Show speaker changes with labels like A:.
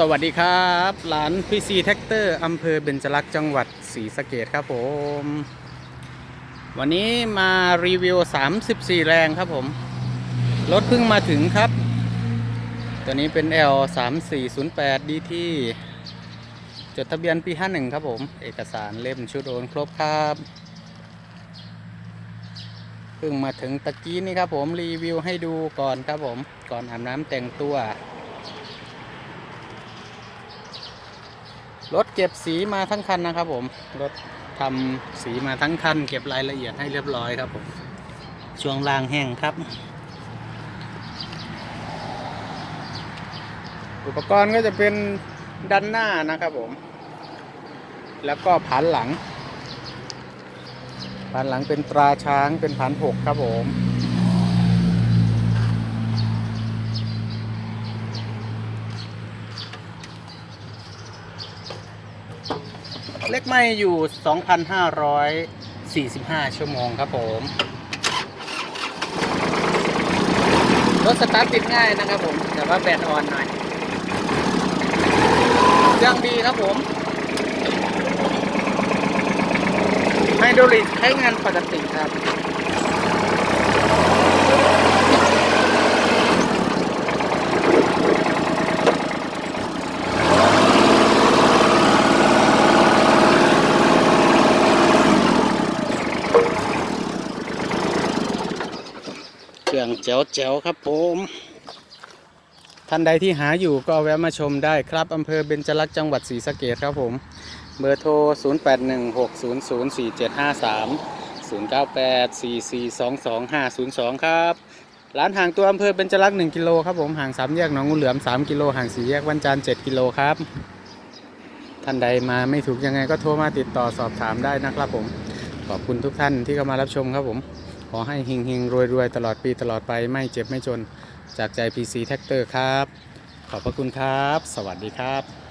A: สวัสดีครับร้านพีซีแท็กเตอร์อำเภอเบญจลักษ์จังหวัดศรีสะเกดครับผม วันนี้มารีวิว 34 แรงครับผม รถเพิ่งมาถึงครับ ตัวนี้เป็น L 3408 DT จดทะเบียนปี 51 ครับผม เอกสารเล่มชุดโอนครบครับเพิ่งมาถึงตะกี้นี่ครับผมรีวิวให้ดูก่อนครับผม ก่อนอาบน้ำแต่งตัว รถเก็บสีมาทั้งคันนะครับผม รถทำสีมาทั้งคัน เก็บรายละเอียดให้เรียบร้อยครับผมช่วงล่างแห้งครับ อุปกรณ์ก็จะเป็นด้านหน้านะครับผม แล้วก็ผานหลังผานหลังเป็นตราช้างเป็นผานหกครับผม เล็กไม่อยู่ 2,545 ชั่วโมงครับผม รถสตาร์ทติดง่ายนะครับผม แต่ว่าแบตอ่อนหน่อยเครื่องดีครับผมไฮดรอลิกใช้งานปกติครับ เครื่องแจ๋วแจ๋วครับผม ท่านใดที่หาอยู่ก็แวะมาชมได้ครับอำเภอเบญจลักษณ์จังหวัดศรีสะเกดครับผม เบอร์โทร 0816004753 0984422502 ครับ ร้านห่างตัวอำเภอเบญจลักษณ์1กิโลครับผมห่างสามแยกหนองงูเหลือม 3 กิโลห่างสี่แยกวันจันทร์7กิโลครับท่านใดมาไม่ถูกยังไงก็โทรมาติดต่อสอบถามได้นะครับผม ขอบคุณทุกท่านที่เข้ามารับชมครับผม อให้เฮงๆ รวยๆ ตลอดปีตลอดไปไม่เจ็บไม่จนจากใจ PC แท็กเตอร์ครับ ขอบพระคุณครับ สวัสดีครับ